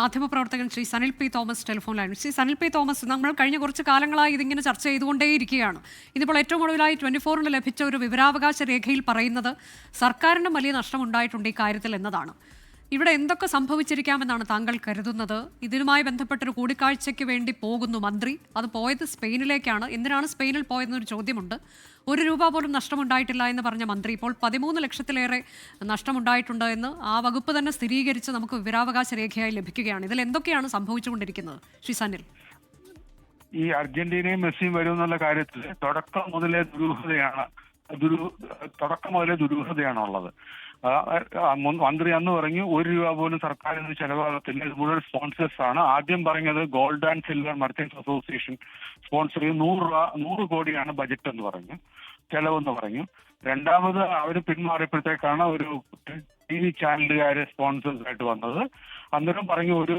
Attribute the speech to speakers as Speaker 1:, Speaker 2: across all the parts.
Speaker 1: മാധ്യമപ്രവർത്തകൻ Shri Sanil P Thomas ടെലിഫോണിലായിരുന്നു. Shri Sanil P Thomas നമ്മൾ കഴിഞ്ഞ കുറച്ച് കാലങ്ങളായി ഇതിങ്ങനെ ചർച്ച ചെയ്തുകൊണ്ടേയിരിക്കുകയാണ്. ഇതിപ്പോൾ ഏറ്റവും ഒടുവിലായി ട്വന്റി ഫോറിന് ലഭിച്ച ഒരു വിവരാവകാശ രേഖയിൽ പറയുന്നത് സർക്കാരിനും വലിയ നഷ്ടമുണ്ടായിട്ടുണ്ട് ഈ കാര്യത്തിൽ എന്നതാണ്. ഇവിടെ എന്തൊക്കെ സംഭവിച്ചിരിക്കാമെന്നാണ് താങ്കൾ കരുതുന്നത്? ഇതിനുമായി ബന്ധപ്പെട്ടൊരു കൂടിക്കാഴ്ചയ്ക്ക് വേണ്ടി പോകുന്നു മന്ത്രി. അത് പോയത് സ്പെയിനിലേക്കാണ്. എന്തിനാണ് സ്പെയിനിൽ പോയതെന്നൊരു ചോദ്യമുണ്ട്. ഒരു രൂപ പോലും നഷ്ടമുണ്ടായിട്ടില്ല എന്ന് പറഞ്ഞ മന്ത്രി ഇപ്പോൾ പതിമൂന്ന് ലക്ഷത്തിലേറെ നഷ്ടമുണ്ടായിട്ടുണ്ട് എന്ന് ആ വകുപ്പ് തന്നെ സ്ഥിരീകരിച്ച് നമുക്ക് വിവരാവകാശ രേഖയായി ലഭിക്കുകയാണ്. ഇതിൽ എന്തൊക്കെയാണ് സംഭവിച്ചുകൊണ്ടിരിക്കുന്നത്? ശ്രീ സനിൽ
Speaker 2: ഈ അർജന്റീനയും മെസ്സിയും വരും എന്നുള്ള കാര്യത്തിൽ തുടക്കം മുതലേ ദുരൂഹതയാണ്. ദുരൂ തുടക്കം മുതലേ ദുരൂഹതയാണ് ഉള്ളത് മന്ത്രി അന്ന് പറഞ്ഞു ഒരു രൂപ പോലും സർക്കാരിന് ചെലവാകത്തില്ല. ഇത് മുഴുവൻ സ്പോൺസേഴ്സ് ആണ്. ആദ്യം പറഞ്ഞത് gold and silver merchants association sponsor ചെയ്ത്. നൂറ് രൂപ നൂറ് കോടിയാണ് ബജറ്റ് എന്ന് പറഞ്ഞു ചെലവെന്ന് പറഞ്ഞു. രണ്ടാമത് അവർ പിന്മാറിയപ്പോഴത്തേക്കാണ് ഒരു ടി വി ചാനലുകാര് സ്പോൺസേഴ്സ് ആയിട്ട് വന്നത്. അന്നേരം പറഞ്ഞു ഒരു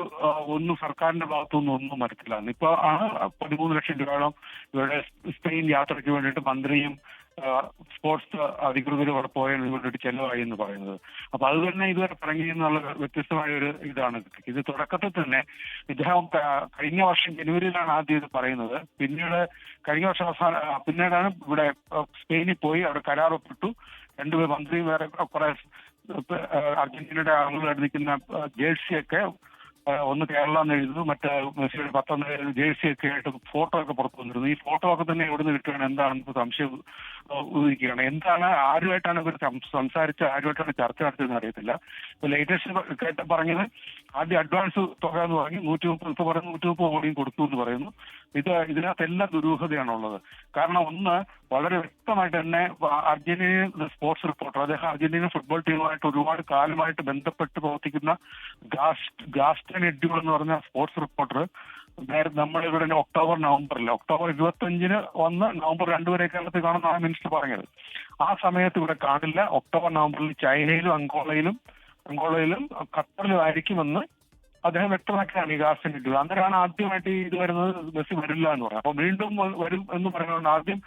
Speaker 2: ഒന്നും സർക്കാരിന്റെ ഭാഗത്തുനിന്നും ഒന്നും വരത്തില്ല ഇപ്പൊ ആണ് പതിമൂന്ന് ലക്ഷം രൂപയോളം ഇവരുടെ സ്പെയിൻ യാത്രയ്ക്ക് വേണ്ടിയിട്ട് മന്ത്രിയും സ്പോർട്സ് അധികൃതരും അവിടെ പോയതിന് വേണ്ടിയിട്ട് ചെലവായി എന്ന് പറയുന്നത്. അപ്പൊ അത് തന്നെ ഇതുവരെ പറഞ്ഞെന്നുള്ള വ്യത്യസ്തമായ ഒരു ഇതാണ് ഇത് തുടക്കത്തിൽ തന്നെ ഇദ്ദേഹം കഴിഞ്ഞ വർഷം ജനുവരിയിലാണ് ആദ്യം ഇത് പറയുന്നത്. പിന്നീട് കഴിഞ്ഞ വർഷം അവസാനം പിന്നീടാണ് ഇവിടെ സ്പെയിനിൽ പോയി അവിടെ കരാർ ഒപ്പിട്ടു രണ്ടുപേർ മന്ത്രിയും വേറെ കുറെ അർജന്റീനയുടെ ആളുകൾ നിൽക്കുന്ന ജേഴ്സിയൊക്കെ ഒന്ന് കേരള എന്ന് എഴുതുന്നു മറ്റേ മെസ്സിയുടെ പത്തൊന്ന് ജേഴ്സി ഒക്കെ ആയിട്ട് ഫോട്ടോ ഒക്കെ പുറത്തു വന്നിരുന്നു. ഈ ഫോട്ടോ ഒക്കെ തന്നെ എവിടെ നിന്ന് കിട്ടുകയാണ് എന്താണെന്ന് സംശയം ഉദിക്കുകയാണ്. എന്താണ് ആരുമായിട്ടാണ് ഇവർ സംസാരിച്ച് ആരുമായിട്ടാണ് ചർച്ച നടത്തിയതെന്ന് അറിയത്തില്ല. ഇപ്പൊ ലേറ്റസ്റ്റ് കേട്ട പറഞ്ഞത് ആദ്യം അഡ്വാൻസ് തുക എന്ന് പറഞ്ഞു നൂറ്റി മുപ്പത് ഇപ്പൊ പറയുന്നത് നൂറ്റി മുപ്പത് കോടിയും കൊടുത്തു എന്ന് പറയുന്നു. ഇത് ഇതിനകത്ത് എല്ലാം ദുരൂഹതയാണുള്ളത്. കാരണം ഒന്ന് വളരെ വ്യക്തമായിട്ട് തന്നെ അർജന്റീന സ്പോർട്സ് റിപ്പോർട്ടർ അദ്ദേഹം അർജന്റീന ഫുട്ബോൾ ടീമുമായിട്ട് ഒരുപാട് കാലമായിട്ട് ബന്ധപ്പെട്ട് പ്രവർത്തിക്കുന്ന ഗാസ്റ്റ് ഗാസ്റ്റ് ഗാസ്റ്റൻ എഡ്യൂൾ എന്ന് പറഞ്ഞ സ്പോർട്സ് റിപ്പോർട്ടർ നേരത്തെ നമ്മളിവിടെ ഒക്ടോബർ നവംബറിൽ ഒക്ടോബർ ഇരുപത്തഞ്ചിന് വന്ന് നവംബർ രണ്ട് വരെ കേരളത്തിൽ മിനിസ്റ്റർ പറഞ്ഞത്. ആ സമയത്ത് ഇവിടെ കാണില്ല. ഒക്ടോബർ നവംബറിൽ ചൈനയിലും അങ്കോളയിലും അങ്കോളയിലും ഖത്തറിലും ആയിരിക്കുമെന്ന് അദ്ദേഹം വ്യക്തമാക്കിയാണ് ഈ ഗാസിൻ ഇട്ടത് അന്നേരമാണ് ആദ്യമായിട്ട് ഇത് വരുന്നത് ബസ് വരില്ല എന്ന് പറയുന്നത്. അപ്പൊ വീണ്ടും വരും എന്ന് പറയുന്നത് ആദ്യം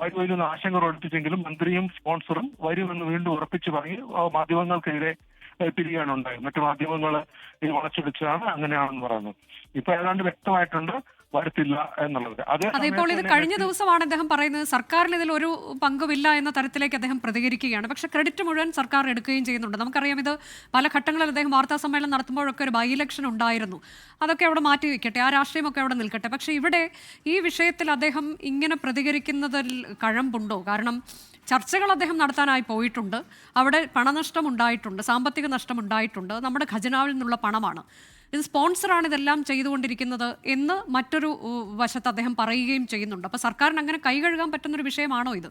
Speaker 2: വരും വരുമെന്ന് ആശങ്ക പ്രകടിപ്പിച്ചെങ്കിലും മന്ത്രിയും സ്പോൺസറും വരുമെന്ന് വീണ്ടും ഉറപ്പിച്ചു പറഞ്ഞ് മാധ്യമങ്ങൾക്കെതിരെ ഏ, തിരികെയാണ് ഉണ്ടായത്. മറ്റു മാധ്യമങ്ങൾ ഇത് വളച്ചൊടിച്ചതാണ് അങ്ങനെയാണെന്ന് പറയുന്നത്. ഇപ്പൊ ഏതാണ്ട് വ്യക്തമായിട്ടുണ്ട് വരുത്തില്ല എന്നുള്ളത്. അതെ
Speaker 1: ഇപ്പോൾ ഇത് കഴിഞ്ഞ ദിവസമാണ് അദ്ദേഹം പറയുന്നത് സർക്കാരിന് ഇതിൽ ഒരു പങ്കുമില്ല എന്ന തരത്തിലേക്ക് അദ്ദേഹം പ്രതികരിക്കുകയാണ്. പക്ഷെ ക്രെഡിറ്റ് മുഴുവൻ സർക്കാർ എടുക്കുകയും ചെയ്യുന്നുണ്ട്. നമുക്കറിയാം ഇത് പല ഘട്ടങ്ങളിൽ അദ്ദേഹം വാർത്താ സമ്മേളനം നടത്തുമ്പോഴൊക്കെ ഒരു ബൈ ഇലക്ഷൻ ഉണ്ടായിരുന്നു. അതൊക്കെ അവിടെ മാറ്റി വെക്കട്ടെ ആ രാഷ്ട്രീയമൊക്കെ അവിടെ നിൽക്കട്ടെ. പക്ഷെ ഇവിടെ ഈ വിഷയത്തിൽ അദ്ദേഹം ഇങ്ങനെ പ്രതികരിക്കുന്നതിൽ കഴമ്പുണ്ടോ? കാരണം ചർച്ചകൾ അദ്ദേഹം നടത്താനായി പോയിട്ടുണ്ട്. അവിടെ പണനഷ്ടം ഉണ്ടായിട്ടുണ്ട് സാമ്പത്തിക നഷ്ടം ഉണ്ടായിട്ടുണ്ട്. നമ്മുടെ ഖജനാവിൽ നിന്നുള്ള പണമാണ്. ഇത് സ്പോൺസറാണ് ഇതെല്ലാം ചെയ്തുകൊണ്ടിരിക്കുന്നത് എന്ന് മറ്റൊരു വശത്ത് അദ്ദേഹം പറയുകയും ചെയ്യുന്നുണ്ട്. അപ്പോൾ സർക്കാരിന് അങ്ങനെ കൈകഴുകാൻ പറ്റുന്നൊരു വിഷയമാണോ ഇത്?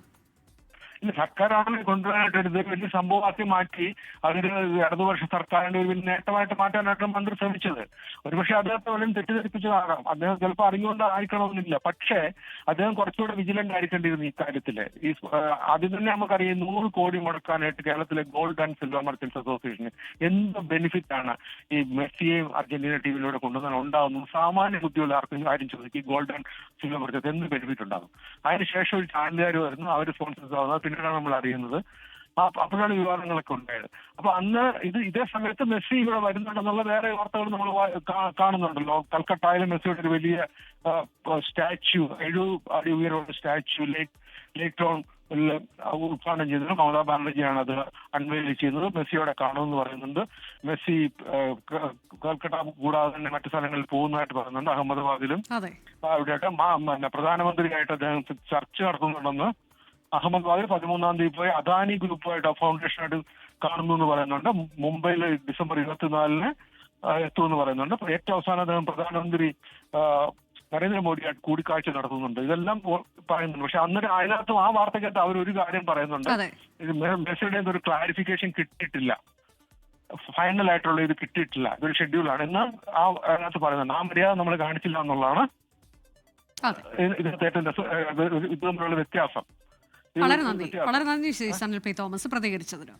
Speaker 2: സർക്കാരാണ് കൊണ്ടുവരാനായിട്ട് ഇത് വലിയ സംഭവമാക്കി മാറ്റി അതിന് ഇടതുപക്ഷ സർക്കാരിന്റെ ഒരു നേട്ടമായിട്ട് മാറ്റാനായിട്ട് മന്ത്രി ശ്രമിച്ചത്. ഒരുപക്ഷെ അദ്ദേഹത്തെ വല്ലതും തെറ്റിദ്ധരിപ്പിച്ചതാകാം. അദ്ദേഹം ചിലപ്പോൾ അറിഞ്ഞുകൊണ്ടായിരിക്കണമെന്നില്ല. പക്ഷേ അദ്ദേഹം കുറച്ചുകൂടെ വിജിലന്റ് ആയിരിക്കേണ്ടിയിരുന്നു ഈ കാര്യത്തിൽ ഈ ആദ്യം തന്നെ നമുക്കറിയാം നൂറ് കോടി മുടക്കാനായിട്ട് കേരളത്തിലെ ഗോൾഡ് ആൻഡ് സിൽവർ മർച്ചൻസ് അസോസിയേഷന് എന്ത് ബെനിഫിറ്റ് ആണ് ഈ മെസ്സിയെയും അർജന്റീന ടീമിലൂടെ കൊണ്ടുവന്നാൽ ഉണ്ടാവുന്നു സാമാന്യ ബുദ്ധിയുള്ള ആർക്കും കാര്യം ചോദിക്കും ഗോൾഡ് ആൻഡ് സിൽവർ മർച്ചൻസ് എന്ത് ബെനിഫിറ്റ് ഉണ്ടാകും? അതിനുശേഷം ഒരു ചാനലുകാർ വരുന്നു അവർ സ്പോൺസേഴ്സ് ആവുന്നത് പിന്നീടാണ് നമ്മൾ അറിയുന്നത്. ആ അപ്പോഴാണ് വിവാദങ്ങളൊക്കെ ഉണ്ടായത്. അപ്പൊ അന്ന് ഇത് ഇതേ സമയത്ത് മെസ്സി ഇവിടെ വരുന്നുണ്ടെന്നുള്ള വേറെ വാർത്തകൾ നമ്മൾ കാണുന്നുണ്ടല്ലോ. കൽക്കട്ടായാലും മെസ്സിയുടെ ഒരു വലിയ സ്റ്റാച്യു എഴുപത് അടി ഉയരമുള്ള സ്റ്റാച്യു ലേക്ക് ലേക്ക് ടൗൺ ഉദ്ഘാടനം ചെയ്തത് മമതാ ബാനർജിയാണ് അത് അൺവെയിൽ ചെയ്യുന്നത്. മെസ്സിയോടെ കാണുമെന്ന് പറയുന്നുണ്ട്. മെസ്സി കൽക്കട്ട കൂടാതെ തന്നെ മറ്റു സ്ഥലങ്ങളിൽ പോകുന്നതായിട്ട് പറയുന്നുണ്ട് അഹമ്മദാബാദിലും. അവിടെയൊക്കെ പിന്നെ പ്രധാനമന്ത്രിയായിട്ട് അദ്ദേഹം ചർച്ച നടത്തുന്നുണ്ടെന്ന് അഹമ്മദാബാദിൽ പതിമൂന്നാം തീയതി പോയി അദാനി ഗ്രൂപ്പുമായിട്ട് ഫൗണ്ടേഷനായിട്ട് കാണുന്നു എന്ന് പറയുന്നുണ്ട്. മുംബൈയിൽ ഡിസംബർ ഇരുപത്തിനാലിന് എത്തുമെന്ന് പറയുന്നുണ്ട്. ഏറ്റവും അവസാനം അദ്ദേഹം പ്രധാനമന്ത്രി നരേന്ദ്രമോദിയായിട്ട് കൂടിക്കാഴ്ച നടത്തുന്നുണ്ട്. ഇതെല്ലാം പറയുന്നുണ്ട്. പക്ഷെ അന്നൊരു അതിനകത്തും ആ വാർത്തക്കകത്ത് അവർ ഒരു കാര്യം പറയുന്നുണ്ട്. ഇത് മെസ്സിയുടെ ഒരു ക്ലാരിഫിക്കേഷൻ കിട്ടിയിട്ടില്ല. ഫൈനൽ ആയിട്ടുള്ള ഇത് കിട്ടിയിട്ടില്ല. ഇതൊരു ഷെഡ്യൂളാണ് എന്ന് ആ അതിനകത്ത് പറയുന്നുണ്ട്. ആ മര്യാദ നമ്മൾ കാണിച്ചില്ല എന്നുള്ളതാണ് ഇതിനകത്ത് ഏറ്റവും ഇത് തമ്മിലുള്ള വ്യത്യാസം.
Speaker 1: വളരെ നന്ദി. വളരെ നന്ദി ശ്രീ സനൽ പി തോമസ് പ്രതികരിച്ചതിന്.